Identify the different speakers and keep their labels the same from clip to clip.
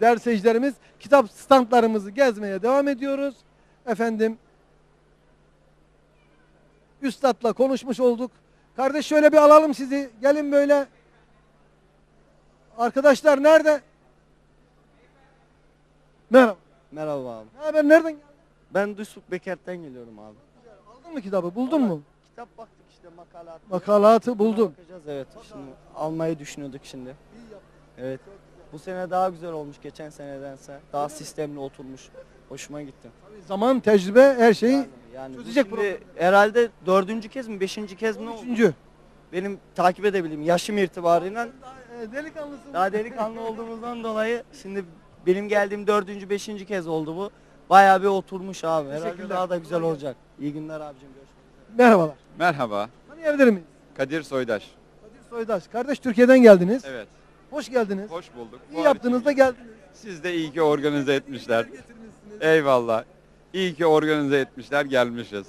Speaker 1: Değerli seyircilerimiz kitap standlarımızı gezmeye devam ediyoruz. Efendim Üstad'la konuşmuş olduk. Kardeş şöyle bir alalım sizi. Gelin böyle. Arkadaşlar nerede? Merhaba.
Speaker 2: Merhaba abi.
Speaker 1: Ne haber? Nereden geldin?
Speaker 2: Ben Duysuk Bekert'ten geliyorum abi.
Speaker 1: Aldın mı kitabı? Buldun mu?
Speaker 2: Kitap baktık işte makalat.
Speaker 1: Makalatı buldum.
Speaker 2: Bakacağız evet. Şimdi almayı düşünüyorduk şimdi. Evet. Bu sene daha güzel olmuş geçen senedense. Daha sistemli oturmuş. Hoşuma gitti.
Speaker 1: Zaman, tecrübe her şeyi
Speaker 2: Yani, yani bu
Speaker 1: çözecek
Speaker 2: şimdi
Speaker 1: problem.
Speaker 2: herhalde dördüncü kez mi beşinci kez mi ne oldu?
Speaker 1: üçüncü.
Speaker 2: Benim takip edebildiğim yaşım itibariyle
Speaker 1: Ee, Delikanlısın.
Speaker 2: daha delikanlı olduğumuzdan dolayı şimdi benim geldiğim dördüncü beşinci kez oldu bu. Bayağı bir oturmuş abi. Herhalde
Speaker 1: Teşekkürler.
Speaker 2: daha da güzel olacak. İyi günler abicim. Görüşmek üzere.
Speaker 1: Merhabalar.
Speaker 3: Merhaba,
Speaker 1: Tanıyabilir miyiz?
Speaker 3: Kadir Soydaş.
Speaker 1: Kadir Soydaş. Kardeş Türkiye'den geldiniz.
Speaker 3: Evet,
Speaker 1: Hoş geldiniz.
Speaker 3: hoş bulduk.
Speaker 1: İyi yaptınız da geldiniz.
Speaker 3: Siz de iyi ki organize etmişler. Eyvallah. İyi ki organize etmişler, gelmişiz.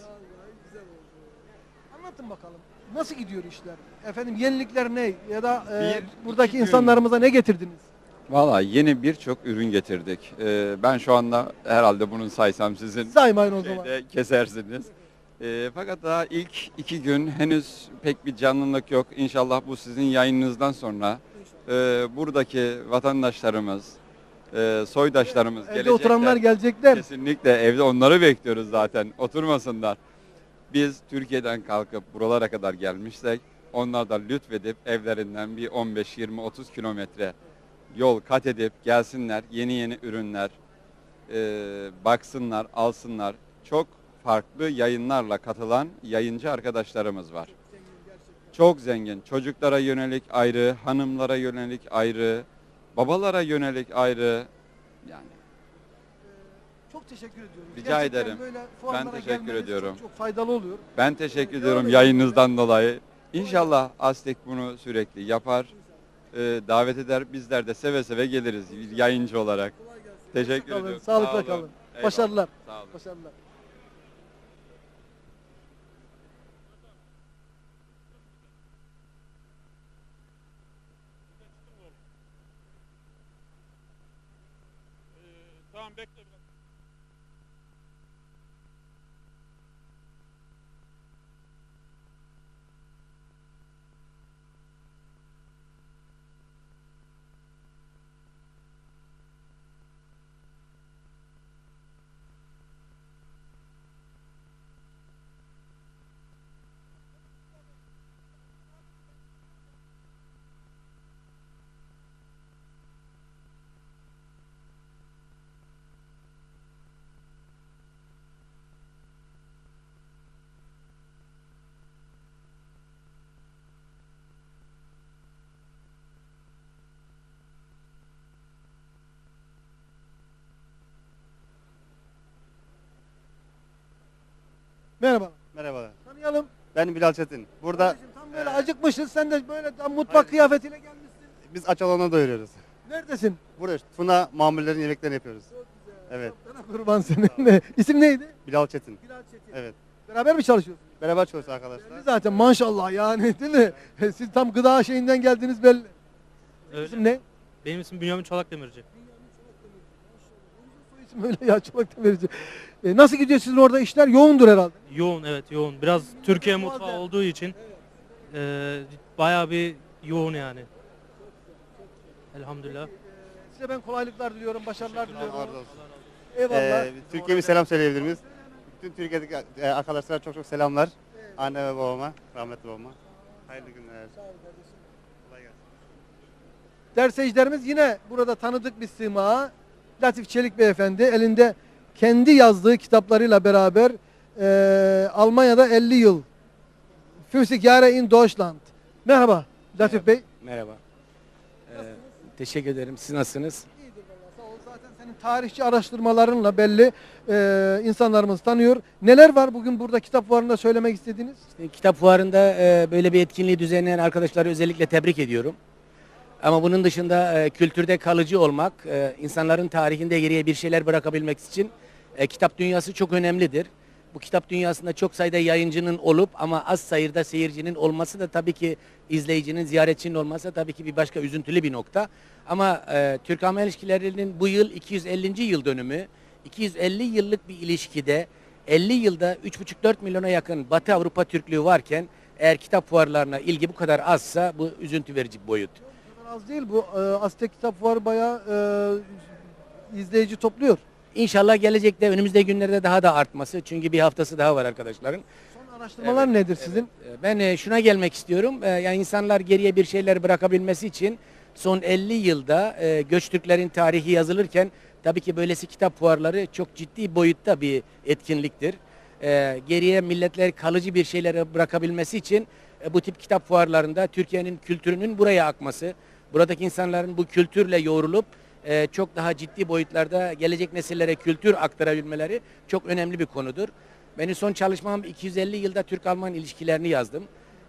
Speaker 1: Anlatın bakalım. Nasıl gidiyor işler? Efendim yenilikler ne? Ya da e,
Speaker 3: Bir,
Speaker 1: buradaki
Speaker 3: iki gün.
Speaker 1: insanlarımıza ne getirdiniz?
Speaker 3: Valla yeni birçok ürün getirdik. Ee, ben şu anda herhalde bunu saysam sizin
Speaker 1: Saymayın o zaman.
Speaker 3: şeyde kesersiniz. Ee, fakat daha ilk iki gün henüz pek bir canlılık yok. İnşallah bu sizin yayınınızdan sonra e, buradaki vatandaşlarımız, e, soydaşlarımız
Speaker 1: Evde
Speaker 3: gelecekler.
Speaker 1: oturanlar gelecekler.
Speaker 3: Kesinlikle evde onları bekliyoruz zaten. Oturmasınlar. Biz Türkiye'den kalkıp buralara kadar gelmişsek onlar da lütfedip evlerinden bir 15 20 30 kilometre yol kat edip gelsinler. Yeni yeni ürünler e, baksınlar, alsınlar. Çok farklı yayınlarla katılan yayıncı arkadaşlarımız var. Çok zengin. Çocuklara yönelik ayrı, hanımlara yönelik ayrı, babalara yönelik ayrı. Yani
Speaker 1: Çok teşekkür ediyorum.
Speaker 3: Rica
Speaker 1: Gerçekten
Speaker 3: ederim.
Speaker 1: Böyle
Speaker 3: Ben teşekkür ediyorum.
Speaker 1: Çok, çok faydalı oluyor.
Speaker 3: Ben teşekkür ediyorum yayınınızdan dolayı. İnşallah Aztek bunu sürekli yapar, e, davet eder. Bizler de seve seve geliriz yayıncı olarak. Teşekkür ediyorum.
Speaker 1: sağlıkla
Speaker 3: Sağ
Speaker 1: kalın. Başarılar.
Speaker 3: Sağ olun.
Speaker 1: Başarılar.
Speaker 4: Tamam bekle biraz.
Speaker 1: Merhaba.
Speaker 5: Merhabalar.
Speaker 1: Tanıyalım.
Speaker 5: Ben Bilal Çetin. Burada
Speaker 1: Kardeşim tam böyle acıkmışız. Sen de böyle tam mutfak kıyafetiyle gelmişsin.
Speaker 5: biz aç alana doyuruyoruz.
Speaker 1: Neredesin?
Speaker 5: Burada Tuna mamullerin yemeklerini yapıyoruz. Evet.
Speaker 1: Sana kurban senin. İsim neydi?
Speaker 5: Bilal Çetin.
Speaker 1: Bilal Çetin.
Speaker 5: Evet.
Speaker 1: Beraber mi çalışıyorsunuz?
Speaker 5: Beraber çalışıyoruz arkadaşlar.
Speaker 1: Zaten maşallah yani değil mi? Siz tam gıda şeyinden geldiniz belli.
Speaker 6: Öyle.
Speaker 1: İsim ne?
Speaker 6: Benim ismim Bünyamin Çolak Demirci.
Speaker 1: İsim öyle ya çolak demirici. E, nasıl gidiyor sizin orada işler? Yoğundur herhalde.
Speaker 6: Yoğun evet yoğun. Biraz Türkiye mutfağı olduğu için eee bayağı bir yoğun yani. Elhamdülillah.
Speaker 1: Size ben kolaylıklar diliyorum, başarılar
Speaker 5: Allah
Speaker 1: diliyorum.
Speaker 5: razı olsun.
Speaker 1: Eyvallah.
Speaker 5: Ee, Türkiye'ye bir selam söyleyebilir miyiz? Bütün Türkiye'deki e, arkadaşlara çok çok selamlar. Anne ve babama, rahmetli babama. Hayırlı günler. Kolay gelsin.
Speaker 1: Değerli seyircilerimiz yine burada tanıdık bir sima. Latif Çelik Beyefendi elinde kendi yazdığı kitaplarıyla beraber eee, Almanya'da 50 yıl. 50 Jahre in Deutschland. Merhaba Latif Bey.
Speaker 7: Merhaba. Ee, teşekkür ederim. Siz nasılsınız?
Speaker 1: İyidir vallahi sağ ol. Zaten senin tarihçi araştırmalarınla belli eee, insanlarımız tanıyor. Neler var bugün burada kitap fuarında söylemek istediğiniz?
Speaker 7: İşte kitap fuarında e, böyle bir etkinliği düzenleyen arkadaşları özellikle tebrik ediyorum. Ama bunun dışında e, kültürde kalıcı olmak, e, insanların tarihinde geriye bir şeyler bırakabilmek için e, kitap dünyası çok önemlidir. Bu kitap dünyasında çok sayıda yayıncının olup ama az sayıda seyircinin olması da tabii ki izleyicinin, ziyaretçinin olması da tabii ki bir başka üzüntülü bir nokta. Ama e, Türk-Alman ilişkilerinin bu yıl 250. yıl dönümü. 250 yıllık bir ilişkide 50 yılda 3,5-4 milyona yakın Batı Avrupa Türklüğü varken eğer kitap fuarlarına ilgi bu kadar azsa bu üzüntü verici bir boyut.
Speaker 1: Az değil bu e, Aztek Kitap Fuarı bayağı e, izleyici topluyor.
Speaker 7: İnşallah gelecekte önümüzdeki günlerde daha da artması. Çünkü bir haftası daha var arkadaşların.
Speaker 1: Son araştırmalar nedir sizin?
Speaker 7: Ee, Ben e, şuna gelmek istiyorum. Ee, Yani insanlar geriye bir şeyler bırakabilmesi için son 50 yılda e, Göçtürklerin tarihi yazılırken tabii ki böylesi kitap fuarları çok ciddi boyutta bir etkinliktir. Ee, Geriye milletler kalıcı bir şeyleri bırakabilmesi için e, bu tip kitap fuarlarında Türkiye'nin kültürünün buraya akması, buradaki insanların bu kültürle yoğrulup e, çok daha ciddi boyutlarda gelecek nesillere kültür aktarabilmeleri çok önemli bir konudur. Benim son çalışmam 250 yılda Türk-Alman ilişkilerini yazdım.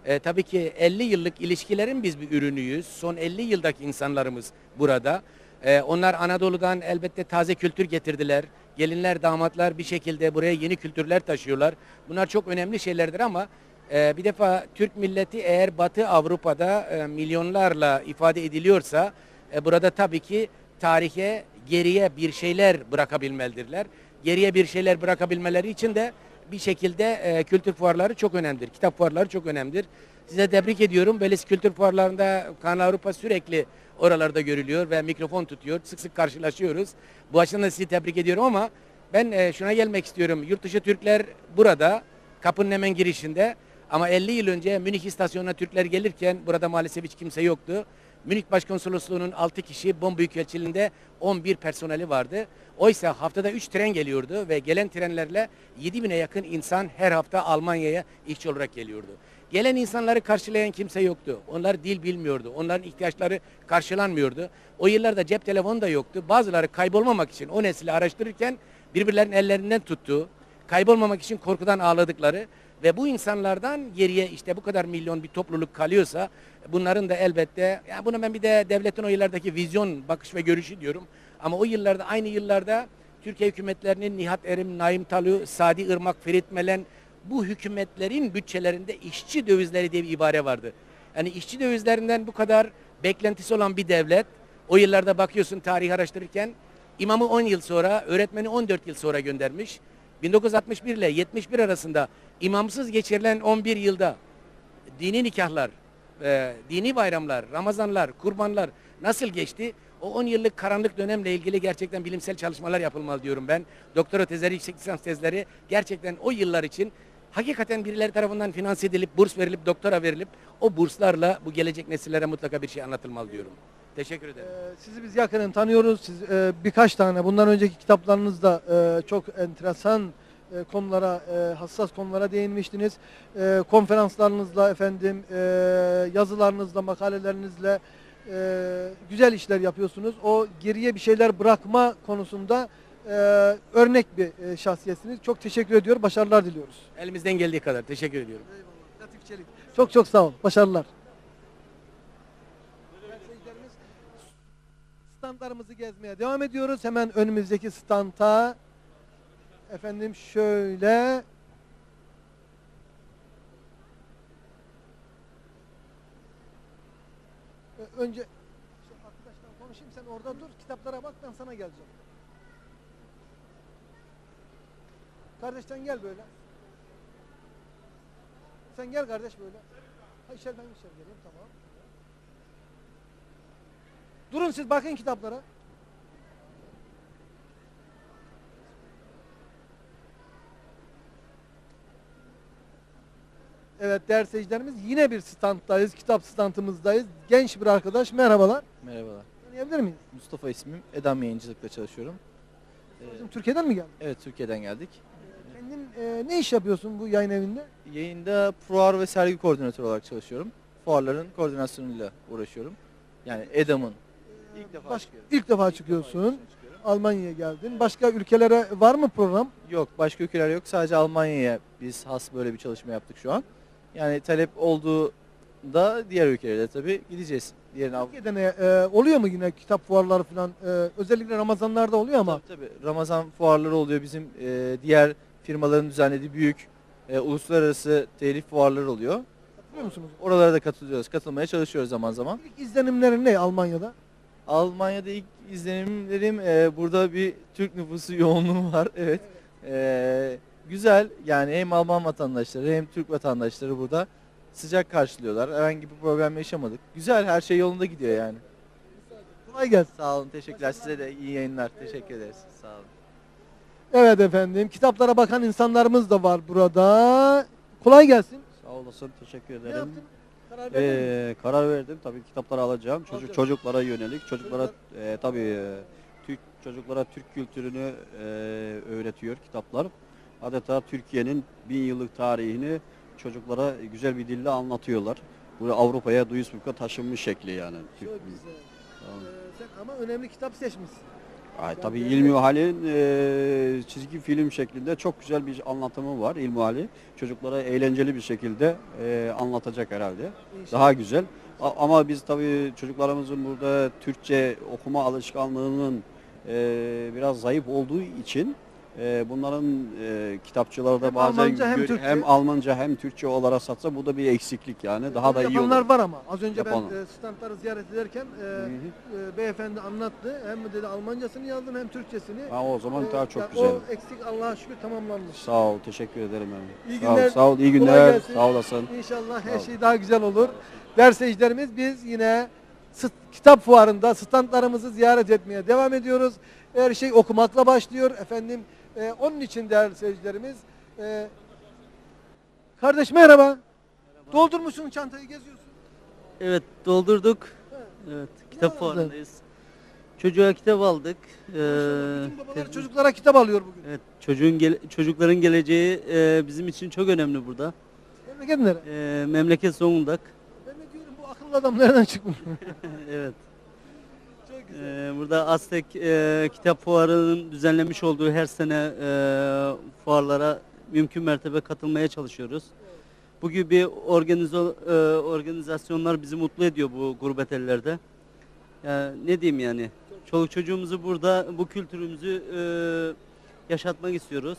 Speaker 7: E, tabii ki 50 yıllık ilişkilerin biz bir ürünüyüz. Son 50 yıldaki insanlarımız burada. E, onlar Anadolu'dan elbette taze kültür getirdiler. Gelinler, damatlar bir şekilde buraya yeni kültürler taşıyorlar. Bunlar çok önemli şeylerdir ama e, bir defa Türk milleti eğer Batı Avrupa'da e, milyonlarla ifade ediliyorsa e, burada tabii ki tarihe geriye bir şeyler bırakabilmelidirler. Geriye bir şeyler bırakabilmeleri için de bir şekilde e, kültür fuarları çok önemlidir. Kitap fuarları çok önemlidir. Size tebrik ediyorum. Böylesi kültür fuarlarında Kanal Avrupa sürekli oralarda görülüyor ve mikrofon tutuyor. Sık sık karşılaşıyoruz. Bu açıdan da sizi tebrik ediyorum ama ben şuna gelmek istiyorum. Yurt dışı Türkler burada kapının hemen girişinde ama 50 yıl önce Münih istasyonuna Türkler gelirken burada maalesef hiç kimse yoktu. Münih Başkonsolosluğu'nun 6 kişi, Bon Büyükelçiliğinde 11 personeli vardı. Oysa haftada 3 tren geliyordu ve gelen trenlerle 7 bine yakın insan her hafta Almanya'ya işçi olarak geliyordu. Gelen insanları karşılayan kimse yoktu. Onlar dil bilmiyordu. Onların ihtiyaçları karşılanmıyordu. O yıllarda cep telefonu da yoktu. Bazıları kaybolmamak için o nesli araştırırken birbirlerinin ellerinden tuttuğu, kaybolmamak için korkudan ağladıkları ve bu insanlardan geriye işte bu kadar milyon bir topluluk kalıyorsa bunların da elbette ya bunu ben bir de devletin o yıllardaki vizyon bakış ve görüşü diyorum. Ama o yıllarda aynı yıllarda Türkiye hükümetlerinin Nihat Erim, Naim Talu, Sadi Irmak, Ferit Melen bu hükümetlerin bütçelerinde işçi dövizleri diye bir ibare vardı. Yani işçi dövizlerinden bu kadar beklentisi olan bir devlet o yıllarda bakıyorsun tarih araştırırken imamı 10 yıl sonra, öğretmeni 14 yıl sonra göndermiş. 1961 ile 71 arasında imamsız geçirilen 11 yılda dini nikahlar, e, dini bayramlar, Ramazanlar, kurbanlar nasıl geçti? O 10 yıllık karanlık dönemle ilgili gerçekten bilimsel çalışmalar yapılmalı diyorum ben. Doktora tezleri, yüksek lisans tezleri gerçekten o yıllar için hakikaten birileri tarafından finanse edilip, burs verilip, doktora verilip o burslarla bu gelecek nesillere mutlaka bir şey anlatılmalı diyorum. Teşekkür ederim.
Speaker 1: Ee, Sizi biz yakından tanıyoruz. Siz e, birkaç tane bundan önceki kitaplarınızda e, çok enteresan e, konulara, e, hassas konulara değinmiştiniz. E, konferanslarınızla efendim, e, yazılarınızla, makalelerinizle e, güzel işler yapıyorsunuz. O geriye bir şeyler bırakma konusunda e, örnek bir e, şahsiyetsiniz. Çok teşekkür ediyorum. Başarılar diliyoruz.
Speaker 7: Elimizden geldiği kadar teşekkür ediyorum.
Speaker 1: Latif Çelik. Çok çok sağ ol. Başarılar. Standlarımızı gezmeye devam ediyoruz. Hemen önümüzdeki standa efendim şöyle önce şu arkadaşla konuşayım sen orada dur kitaplara bak ben sana geleceğim. Kardeşten gel böyle. Sen gel kardeş böyle. Ha içeri ben içeri geleyim tamam. Durun siz bakın kitaplara. Evet değerli seyircilerimiz yine bir standdayız. Kitap standımızdayız. Genç bir arkadaş. Merhabalar.
Speaker 4: Merhabalar.
Speaker 1: Tanıyabilir miyiz?
Speaker 4: Mustafa ismim. Edam Yayıncılık'ta çalışıyorum. Ee,
Speaker 1: Bizim Türkiye'den mi geldin?
Speaker 4: evet Türkiye'den geldik.
Speaker 1: Kendin e, ne iş yapıyorsun bu yayın evinde?
Speaker 4: Yayında fuar ve sergi koordinatörü olarak çalışıyorum. Fuarların koordinasyonuyla uğraşıyorum. Yani Edam'ın ilk defa
Speaker 1: Baş-
Speaker 4: çıkıyorum.
Speaker 1: ilk defa çıkıyorsun. Almanya'ya geldin. Başka ülkelere var mı program?
Speaker 4: Yok başka ülkeler yok. Sadece Almanya'ya biz has böyle bir çalışma yaptık şu an. Yani talep olduğu da diğer ülkelere de tabii gideceğiz. Diğerine Av-
Speaker 1: Türkiye'de ne, e, oluyor mu yine kitap fuarları falan? E, özellikle Ramazanlarda oluyor ama
Speaker 4: Tabii, tabii. Ramazan fuarları oluyor. Bizim e, diğer firmaların düzenlediği büyük e, uluslararası telif fuarları oluyor.
Speaker 1: Biliyor musunuz?
Speaker 4: Oralara da katılıyoruz. Katılmaya çalışıyoruz zaman zaman.
Speaker 1: İlk izlenimlerin ne Almanya'da?
Speaker 4: Almanya'da ilk izlenimlerim e, burada bir Türk nüfusu yoğunluğu var. Evet. E, güzel yani hem Alman vatandaşları hem Türk vatandaşları burada sıcak karşılıyorlar. Herhangi bir problem yaşamadık. Güzel her şey yolunda gidiyor yani.
Speaker 1: Kolay gelsin.
Speaker 4: Sağ olun teşekkürler size de iyi yayınlar. Teşekkür ederiz. Sağ olun.
Speaker 1: Evet efendim. Kitaplara bakan insanlarımız da var burada. Kolay gelsin.
Speaker 8: Sağ olasın, teşekkür ederim.
Speaker 1: yaptın? Karar verdin mi?
Speaker 8: Ee, karar verdim tabii kitapları alacağım. Çocuk
Speaker 1: Alacaksın.
Speaker 8: çocuklara yönelik, çocuklara e, tabii e, Türk çocuklara Türk kültürünü e, öğretiyor kitaplar. Adeta Türkiye'nin bin yıllık tarihini çocuklara güzel bir dille anlatıyorlar. Bu Avrupa'ya Duisburg'a taşınmış şekli yani. Türk-
Speaker 1: Çok güzel.
Speaker 8: Tamam.
Speaker 1: Ee, sen ama önemli kitap seçmişsin.
Speaker 8: Ay, tabii İlmi Hal'in e, çizgi film şeklinde çok güzel bir anlatımı var İlmi Hali. Çocuklara eğlenceli bir şekilde e, anlatacak herhalde. Daha güzel. A- Ama biz tabii çocuklarımızın burada Türkçe okuma alışkanlığının e, biraz zayıf olduğu için e, bunların e, kitapçılarda
Speaker 1: Hem
Speaker 8: bazen
Speaker 1: Almanca hem Türkçe.
Speaker 8: hem Almanca hem Türkçe olarak satsa bu da bir eksiklik yani. Daha da iyi
Speaker 1: Yapanlar
Speaker 8: olur.
Speaker 1: var ama. Az önce
Speaker 8: Yapan-
Speaker 1: ben e, standları ziyaret ederken e, e, beyefendi anlattı. Hem dedi Almancasını yazdım hem Türkçesini.
Speaker 8: Ha, o zaman
Speaker 1: E,
Speaker 8: daha
Speaker 1: yani
Speaker 8: çok güzel.
Speaker 1: O eksik Allah'a şükür tamamlanmış.
Speaker 8: Sağ ol, teşekkür ederim. Yani.
Speaker 1: İyi
Speaker 8: Sağ ol,
Speaker 1: günler,
Speaker 8: sağ ol, iyi günler.
Speaker 1: gelsin.
Speaker 8: Sağ olasın.
Speaker 1: İnşallah her şey daha güzel olur. Değerli seyircilerimiz biz yine kitap fuarında standlarımızı ziyaret etmeye devam ediyoruz. Her şey okumakla başlıyor efendim. E, onun için değerli seyircilerimiz e, kardeş merhaba. Doldurmuşsun çantayı geziyorsun.
Speaker 9: Evet doldurduk. Evet
Speaker 1: Ne
Speaker 9: kitap fuarındayız. Çocuğa kitap aldık. Ee,
Speaker 1: Bütün babalar çocuklara kitap alıyor bugün.
Speaker 9: evet çocuğun gele- çocukların geleceği e, bizim için çok önemli burada.
Speaker 1: Memleket nere?
Speaker 9: E, memleket Zonguldak.
Speaker 1: Ben de diyorum bu akıllı adam nereden çıkmış?
Speaker 9: evet.
Speaker 1: Çok güzel.
Speaker 9: e, burada Aztek e, kitap fuarının düzenlemiş olduğu her sene e, fuarlara mümkün mertebe katılmaya çalışıyoruz. Bu gibi organizo, e, organizasyonlar bizi mutlu ediyor bu gurbet ellerde. Ya ne diyeyim yani? Çoluk çocuğumuzu burada bu kültürümüzü e, yaşatmak istiyoruz.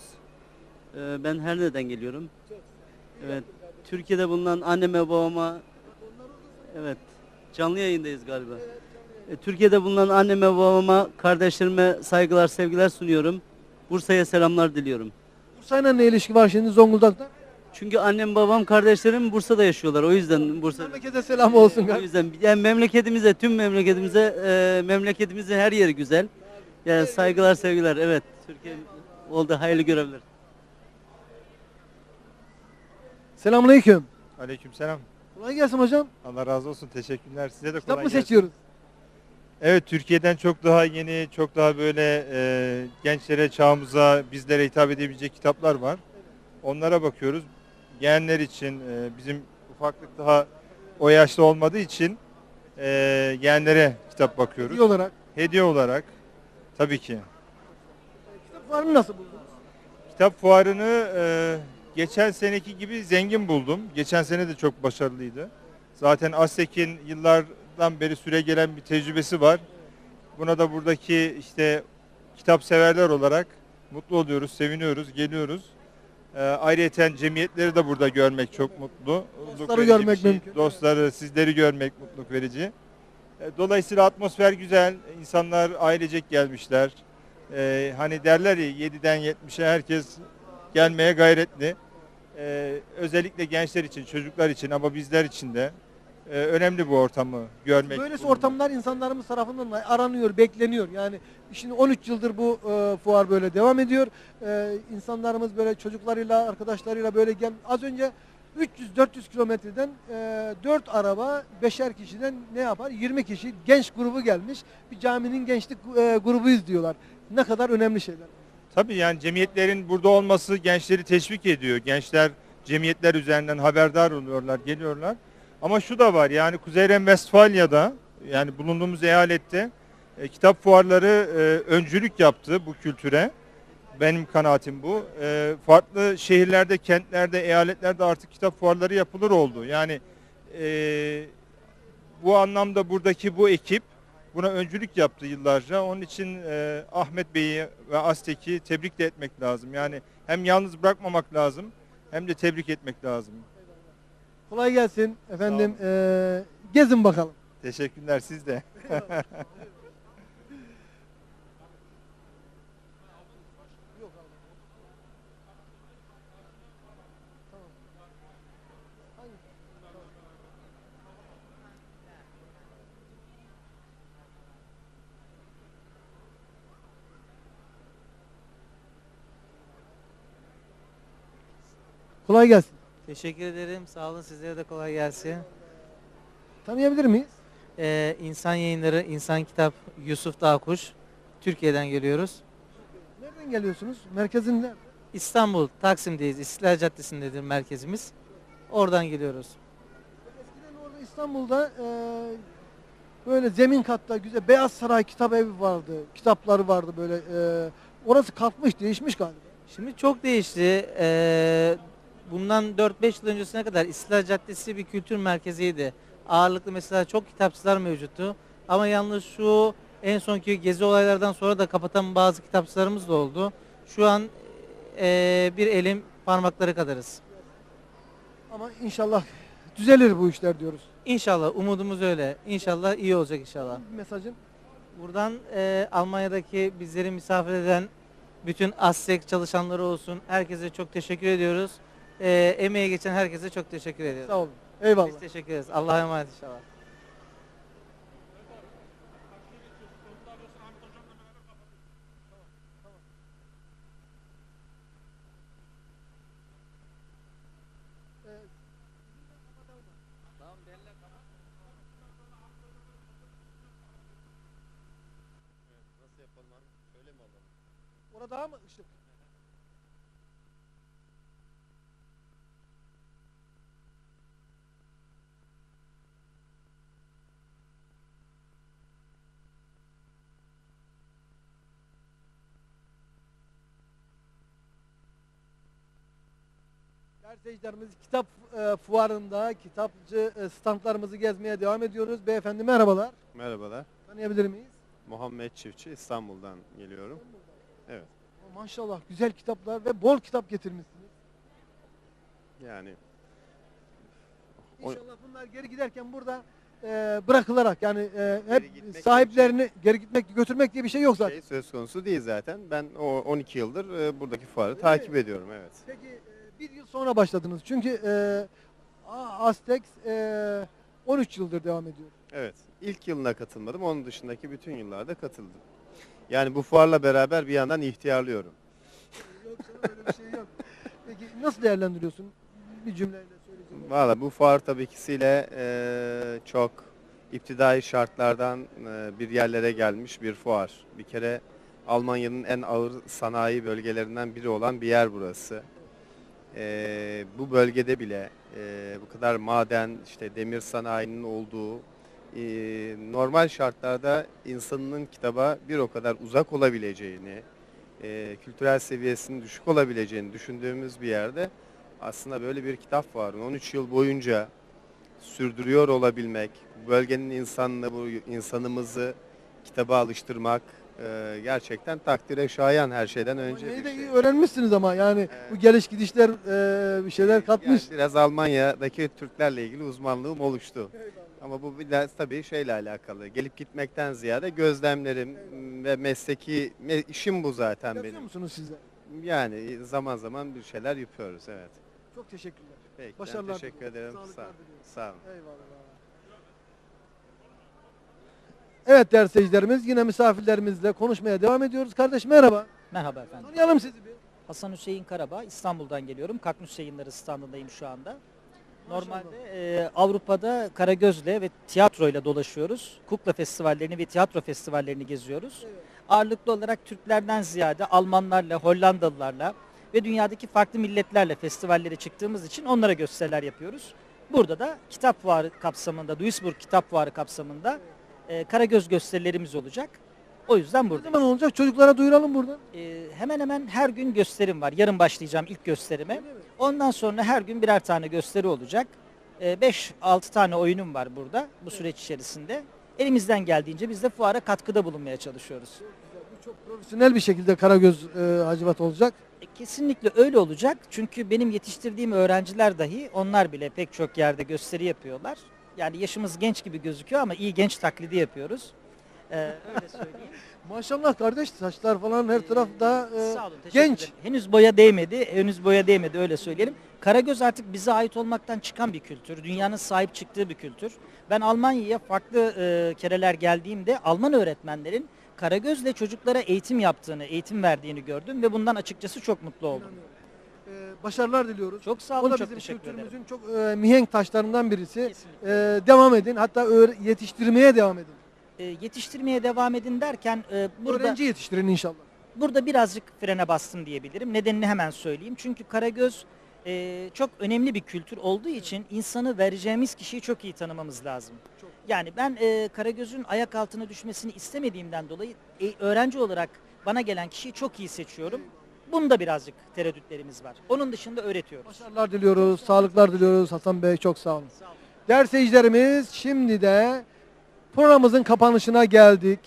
Speaker 9: E, ben her neden geliyorum. Evet. Türkiye'de bulunan anneme babama evet canlı yayındayız galiba. E, Türkiye'de bulunan anneme babama kardeşlerime saygılar sevgiler sunuyorum. Bursa'ya selamlar diliyorum.
Speaker 1: Bursa'yla ne ilişki var şimdi Zonguldak'ta?
Speaker 9: Çünkü annem babam kardeşlerim Bursa'da yaşıyorlar. O yüzden Bursa.
Speaker 1: Memlekete selam olsun.
Speaker 9: O
Speaker 1: kardeşim.
Speaker 9: yüzden yani memleketimize, tüm memleketimize, e, memleketimizin her yeri güzel. Yani saygılar, sevgiler. Evet. Türkiye oldu. Hayırlı görevler.
Speaker 1: Selamünaleyküm.
Speaker 10: Aleykümselam.
Speaker 1: Kolay gelsin hocam.
Speaker 10: Allah razı olsun. Teşekkürler. Size de
Speaker 1: Kitap
Speaker 10: kolay
Speaker 1: mı
Speaker 10: gelsin.
Speaker 1: seçiyoruz?
Speaker 10: Evet, Türkiye'den çok daha yeni, çok daha böyle e, gençlere, çağımıza, bizlere hitap edebilecek kitaplar var. Onlara bakıyoruz. Gençler için e, bizim ufaklık daha o yaşta olmadığı için e, gençlere kitap bakıyoruz.
Speaker 1: İyi olarak.
Speaker 10: Hediye olarak tabii ki.
Speaker 1: Kitap fuarını nasıl buldunuz?
Speaker 10: Kitap fuarını e, geçen seneki gibi zengin buldum. Geçen sene de çok başarılıydı. Zaten ASEK'in yıllardan beri süre gelen bir tecrübesi var. Buna da buradaki işte kitap severler olarak mutlu oluyoruz, seviniyoruz, geliyoruz. E, ayrıyeten cemiyetleri de burada görmek çok mutlu.
Speaker 1: Dostları görmek
Speaker 10: şey.
Speaker 1: mümkün.
Speaker 10: Dostları, sizleri görmek mutluluk verici. E, Dolayısıyla atmosfer güzel. İnsanlar ailecek gelmişler. Ee, hani derler ya 7'den 70'e herkes gelmeye gayretli. Ee, özellikle gençler için, çocuklar için ama bizler için de e, önemli bu ortamı görmek.
Speaker 1: Böylesi
Speaker 10: bulunmak.
Speaker 1: ortamlar insanlarımız tarafından aranıyor, bekleniyor. Yani şimdi 13 yıldır bu e, fuar böyle devam ediyor. E, insanlarımız böyle çocuklarıyla, arkadaşlarıyla böyle gel. Az önce 300-400 kilometreden e, 4 araba, 5'er kişiden ne yapar? 20 kişi genç grubu gelmiş. Bir caminin gençlik e, grubuyuz diyorlar. Ne kadar önemli şeyler.
Speaker 10: Tabii yani cemiyetlerin burada olması gençleri teşvik ediyor. Gençler cemiyetler üzerinden haberdar oluyorlar, geliyorlar. Ama şu da var yani Kuzey Ren-Vestfalya'da yani bulunduğumuz eyalette e, kitap fuarları e, öncülük yaptı bu kültüre. Benim kanaatim bu. E, farklı şehirlerde, kentlerde, eyaletlerde artık kitap fuarları yapılır oldu. Yani e, bu anlamda buradaki bu ekip buna öncülük yaptı yıllarca. Onun için e, Ahmet Bey'i ve Aztek'i tebrik de etmek lazım. Yani hem yalnız bırakmamak lazım hem de tebrik etmek lazım.
Speaker 1: Kolay gelsin efendim. Ee, gezin bakalım.
Speaker 10: Teşekkürler siz de.
Speaker 1: Kolay gelsin.
Speaker 6: Teşekkür ederim. Sağ olun. Sizlere de kolay gelsin.
Speaker 1: Tanıyabilir miyiz?
Speaker 6: Ee, İnsan Yayınları, İnsan Kitap, Yusuf Dağkuş. Türkiye'den geliyoruz.
Speaker 1: Nereden geliyorsunuz? Merkezin nerede?
Speaker 6: İstanbul, Taksim'deyiz. İstiklal Caddesi'ndedir merkezimiz. Oradan geliyoruz.
Speaker 1: Eskiden orada İstanbul'da e, böyle zemin katta güzel Beyaz Saray kitap evi vardı. Kitapları vardı böyle. e, orası kalkmış, değişmiş galiba.
Speaker 6: Şimdi çok değişti. Ee, bundan 4-5 yıl öncesine kadar İstiklal Caddesi bir kültür merkeziydi. Ağırlıklı mesela çok kitapçılar mevcuttu. Ama yalnız şu en sonki gezi olaylardan sonra da kapatan bazı kitapçılarımız da oldu. Şu an ee, bir elim parmakları kadarız.
Speaker 1: Ama inşallah düzelir bu işler diyoruz.
Speaker 6: İnşallah umudumuz öyle. İnşallah iyi olacak inşallah.
Speaker 1: Mesajın
Speaker 6: Buradan e, Almanya'daki bizleri misafir eden bütün ASSEK çalışanları olsun. Herkese çok teşekkür ediyoruz. E, emeğe geçen herkese çok teşekkür ediyoruz.
Speaker 1: sağ olun. Eyvallah.
Speaker 6: Biz teşekkür ederiz. Allah'a emanet inşallah.
Speaker 1: Orada daha mı ışık? Değerli seyircilerimiz kitap e, fuarında kitapçı e, standlarımızı gezmeye devam ediyoruz. Beyefendi merhabalar.
Speaker 11: Merhabalar.
Speaker 1: Tanıyabilir miyiz?
Speaker 11: Muhammed Çiftçi İstanbul'dan geliyorum. Evet.
Speaker 1: Maşallah güzel kitaplar ve bol kitap getirmişsiniz.
Speaker 11: Yani O-
Speaker 1: İnşallah bunlar geri giderken burada e, bırakılarak yani e, hep
Speaker 11: gitmek
Speaker 1: sahiplerini geri gitmek götürmek diye bir şey yok zaten.
Speaker 11: şey söz konusu değil zaten. Ben o 12 yıldır e, buradaki fuarı takip ediyorum. Evet.
Speaker 1: Peki e, bir yıl sonra başladınız çünkü e, A- Aztex e, 13 yıldır devam ediyor.
Speaker 11: Evet. İlk yılına katılmadım. Onun dışındaki bütün yıllarda katıldım. Yani bu fuarla beraber bir yandan ihtiyarlıyorum.
Speaker 1: Yok canım öyle bir şey yok. Peki nasıl değerlendiriyorsun? Bir cümleyle söyleyeceğim.
Speaker 11: Valla bu fuar tabii kisiyle e, çok iptidai şartlardan e, bir yerlere gelmiş bir fuar. Bir kere Almanya'nın en ağır sanayi bölgelerinden biri olan bir yer burası. E, bu bölgede bile e, bu kadar maden, işte demir sanayinin olduğu e, normal şartlarda insanın kitaba bir o kadar uzak olabileceğini, e, kültürel seviyesinin düşük olabileceğini düşündüğümüz bir yerde aslında böyle bir kitap var. 13 yıl boyunca sürdürüyor olabilmek, bölgenin insanını, bu insanımızı kitaba alıştırmak e, gerçekten takdire şayan her şeyden önce
Speaker 1: Almanya'yı
Speaker 11: bir
Speaker 1: da
Speaker 11: şey.
Speaker 1: iyi öğrenmişsiniz ama yani bu geliş gidişler e, bir şeyler katmış.
Speaker 11: Yani biraz Almanya'daki Türklerle ilgili uzmanlığım oluştu. Ama bu biraz tabii şeyle alakalı. Gelip gitmekten ziyade gözlemlerim ve mesleki me- işim bu zaten
Speaker 1: Yapıyor
Speaker 11: benim.
Speaker 1: musunuz siz de?
Speaker 11: Yani zaman zaman bir şeyler yapıyoruz evet.
Speaker 1: Çok teşekkürler.
Speaker 11: Peki, ben
Speaker 1: Başarılar
Speaker 11: teşekkür ederim.
Speaker 1: Sağlıklar
Speaker 11: Sağ,
Speaker 1: diliyorum.
Speaker 11: sağ olun.
Speaker 1: Eyvallah. Evet değerli seyircilerimiz yine misafirlerimizle konuşmaya devam ediyoruz. Kardeş merhaba.
Speaker 12: Merhaba efendim.
Speaker 1: Tanıyalım sizi bir.
Speaker 12: Hasan Hüseyin Karabağ, İstanbul'dan geliyorum. Kaknus Yayınları standındayım şu anda. Normalde e, Avrupa'da Karagöz'le ve tiyatroyla dolaşıyoruz. Kukla festivallerini ve tiyatro festivallerini geziyoruz. Ağırlıklı olarak Türklerden ziyade Almanlarla, Hollandalılarla ve dünyadaki farklı milletlerle festivallere çıktığımız için onlara gösteriler yapıyoruz. Burada da kitap fuarı kapsamında, Duisburg Kitap Fuarı kapsamında e, Karagöz gösterilerimiz olacak. O yüzden
Speaker 1: Ne
Speaker 12: buradayım.
Speaker 1: zaman olacak? Çocuklara duyuralım buradan.
Speaker 12: Ee, hemen hemen her gün gösterim var. Yarın başlayacağım ilk gösterime. Ondan sonra her gün birer tane gösteri olacak. 5-6 tane oyunum var burada bu süreç içerisinde. Elimizden geldiğince biz de fuara katkıda bulunmaya çalışıyoruz.
Speaker 1: Bu çok profesyonel bir şekilde Karagöz e, Hacivat olacak.
Speaker 12: E, Kesinlikle öyle olacak. Çünkü benim yetiştirdiğim öğrenciler dahi onlar bile pek çok yerde gösteri yapıyorlar. Yani yaşımız genç gibi gözüküyor ama iyi genç taklidi yapıyoruz. Ee, öyle söyleyeyim.
Speaker 1: Maşallah kardeş saçlar falan her taraf daha e,
Speaker 12: Sağ olun. teşekkür
Speaker 1: genç.
Speaker 12: ederim. Henüz boya değmedi. Henüz boya değmedi öyle söyleyelim. Karagöz artık bize ait olmaktan çıkan bir kültür. Dünyanın sahip çıktığı bir kültür. Ben Almanya'ya farklı e, kereler geldiğimde Alman öğretmenlerin Karagöz'le çocuklara eğitim yaptığını, eğitim verdiğini gördüm ve bundan açıkçası çok mutlu oldum.
Speaker 1: Başarılar diliyoruz.
Speaker 12: Çok sağ
Speaker 1: O
Speaker 12: olun,
Speaker 1: da
Speaker 12: çok
Speaker 1: bizim
Speaker 12: teşekkür ederim.
Speaker 1: kültürümüzün çok e, mihenk taşlarından birisi. E, devam edin. Hatta yetiştirmeye devam edin.
Speaker 12: E, yetiştirmeye devam edin derken e, burada
Speaker 1: Öğrenci yetiştirin inşallah.
Speaker 12: Burada birazcık frene bastım diyebilirim. Nedenini hemen söyleyeyim. Çünkü Karagöz e, çok önemli bir kültür olduğu için insanı vereceğimiz kişiyi çok iyi tanımamız lazım. Yani ben e, Karagöz'ün ayak altına düşmesini istemediğimden dolayı e, öğrenci olarak bana gelen kişiyi çok iyi seçiyorum. Bunda birazcık tereddütlerimiz var. Onun dışında öğretiyoruz.
Speaker 1: Başarılar diliyoruz, sağlıklar diliyoruz Hasan Bey çok sağ olun. Değerli seyircilerimiz şimdi de programımızın kapanışına geldik.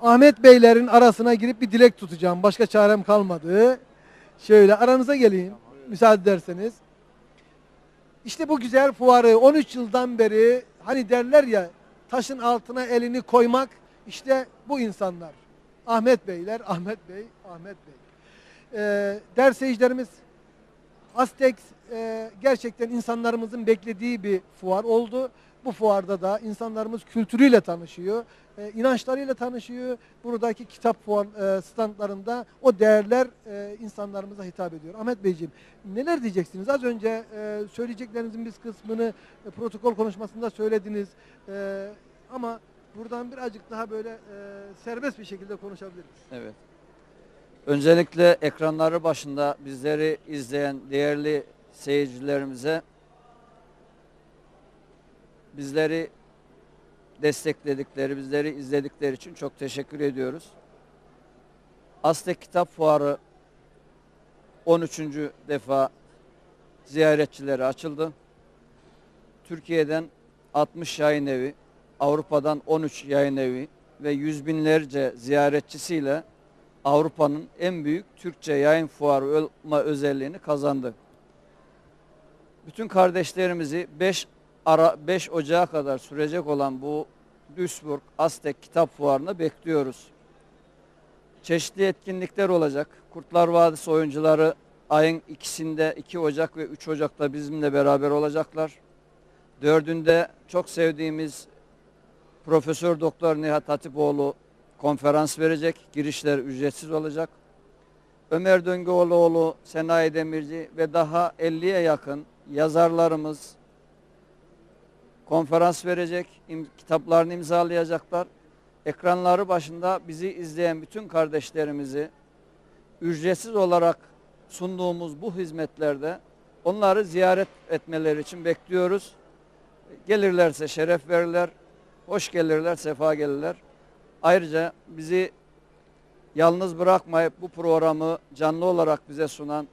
Speaker 1: Ahmet Beylerin arasına girip bir dilek tutacağım. Başka çarem kalmadı. Şöyle aranıza geleyim müsaade ederseniz. İşte bu güzel fuarı 13 yıldan beri hani derler ya taşın altına elini koymak işte bu insanlar. Ahmet Beyler, Ahmet Bey, Ahmet Bey. Ee, değerli seyircilerimiz Aztex e, gerçekten insanlarımızın beklediği bir fuar oldu. Bu fuarda da insanlarımız kültürüyle tanışıyor, e, inançlarıyla tanışıyor. Buradaki kitap fuar e, standlarında o değerler e, insanlarımıza hitap ediyor. Ahmet Beyciğim neler diyeceksiniz? Az önce e, söyleyeceklerinizin bir kısmını e, protokol konuşmasında söylediniz. E, ama buradan birazcık daha böyle e, serbest bir şekilde konuşabiliriz.
Speaker 13: Evet. Öncelikle ekranları başında bizleri izleyen değerli seyircilerimize bizleri destekledikleri, bizleri izledikleri için çok teşekkür ediyoruz. Aztek Kitap Fuarı 13. defa ziyaretçilere açıldı. Türkiye'den 60 yayın evi, Avrupa'dan 13 yayın evi ve yüz binlerce ziyaretçisiyle Avrupa'nın en büyük Türkçe yayın fuarı olma özelliğini kazandı. Bütün kardeşlerimizi 5 ara 5 Ocağı kadar sürecek olan bu Duisburg Aztek Kitap Fuarı'na bekliyoruz. Çeşitli etkinlikler olacak. Kurtlar Vadisi oyuncuları ayın ikisinde 2 Ocak ve 3 Ocak'ta bizimle beraber olacaklar. Dördünde çok sevdiğimiz Profesör Doktor Nihat Hatipoğlu konferans verecek. Girişler ücretsiz olacak. Ömer Döngüoğluoğlu, Senayi Demirci ve daha 50'ye yakın yazarlarımız konferans verecek. im- kitaplarını imzalayacaklar. Ekranları başında bizi izleyen bütün kardeşlerimizi ücretsiz olarak sunduğumuz bu hizmetlerde onları ziyaret etmeleri için bekliyoruz. Gelirlerse şeref verirler. Hoş gelirler, sefa gelirler. Ayrıca bizi yalnız bırakmayıp bu programı canlı olarak bize sunan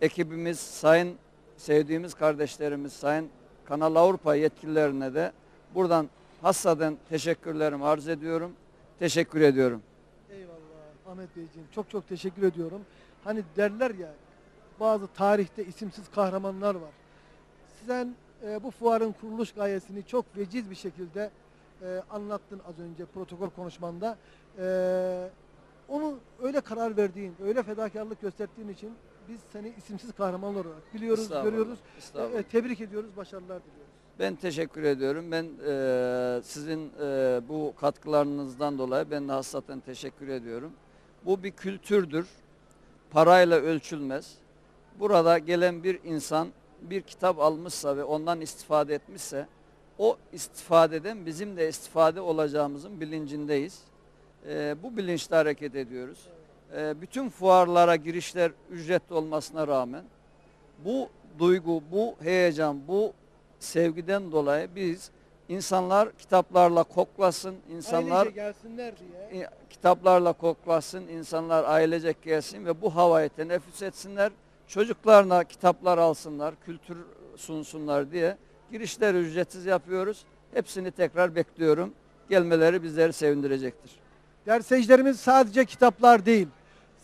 Speaker 13: ekibimiz, sayın sevdiğimiz kardeşlerimiz, sayın Kanal Avrupa yetkililerine de buradan hassaden teşekkürlerimi arz ediyorum. Teşekkür ediyorum.
Speaker 1: Eyvallah Ahmet Beyciğim çok çok teşekkür ediyorum. Hani derler ya bazı tarihte isimsiz kahramanlar var. Sen e, bu fuarın kuruluş gayesini çok veciz bir şekilde e, anlattın az önce protokol konuşmanda. E, onu öyle karar verdiğin, öyle fedakarlık gösterdiğin için biz seni isimsiz kahramanlar olarak biliyoruz,
Speaker 13: Estağfurullah,
Speaker 1: görüyoruz.
Speaker 13: estağfurullah.
Speaker 1: E, tebrik ediyoruz, başarılar diliyoruz.
Speaker 13: Ben teşekkür ediyorum. Ben eee, sizin eee, bu katkılarınızdan dolayı ben de hassaten teşekkür ediyorum. Bu bir kültürdür. Parayla ölçülmez. Burada gelen bir insan bir kitap almışsa ve ondan istifade etmişse o istifadeden bizim de istifade olacağımızın bilincindeyiz. Eee, bu bilinçle hareket ediyoruz. Eee, bütün fuarlara girişler ücretli olmasına rağmen bu duygu, bu heyecan, bu sevgiden dolayı biz insanlar kitaplarla koklasın, insanlar
Speaker 1: Ailece gelsinler diye.
Speaker 13: e, kitaplarla koklasın, insanlar ailecek gelsin ve bu havayı teneffüs etsinler. Çocuklarına kitaplar alsınlar, kültür sunsunlar diye girişleri ücretsiz yapıyoruz. Hepsini tekrar bekliyorum. gelmeleri bizleri sevindirecektir.
Speaker 1: Değerli seyircilerimiz sadece kitaplar değil.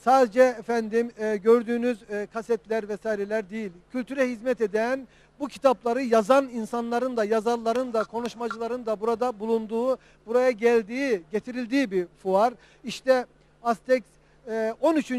Speaker 1: Sadece efendim e, gördüğünüz e, kasetler vesaireler değil. Kültüre hizmet eden bu kitapları yazan insanların da yazarların da konuşmacıların da burada bulunduğu, buraya geldiği, getirildiği bir fuar. İşte Aztex e, 13. e,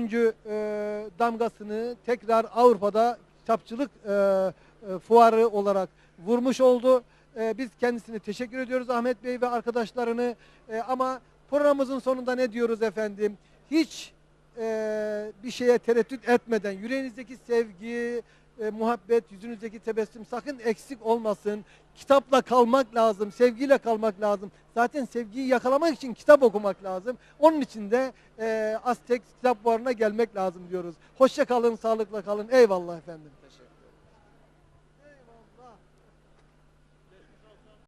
Speaker 1: damgasını tekrar Avrupa'da kitapçılık e, e, fuarı olarak vurmuş oldu. E, biz kendisine teşekkür ediyoruz Ahmet Bey ve arkadaşlarını. E, ama programımızın sonunda ne diyoruz efendim? Hiç e, bir şeye tereddüt etmeden yüreğinizdeki sevgi, e, muhabbet, yüzünüzdeki tebessüm sakın eksik olmasın. Kitapla kalmak lazım, sevgiyle kalmak lazım. Zaten sevgiyi yakalamak için kitap okumak lazım. Onun için de e, Aztek kitap fuarına gelmek lazım diyoruz. Hoşça kalın, sağlıkla kalın. Eyvallah efendim.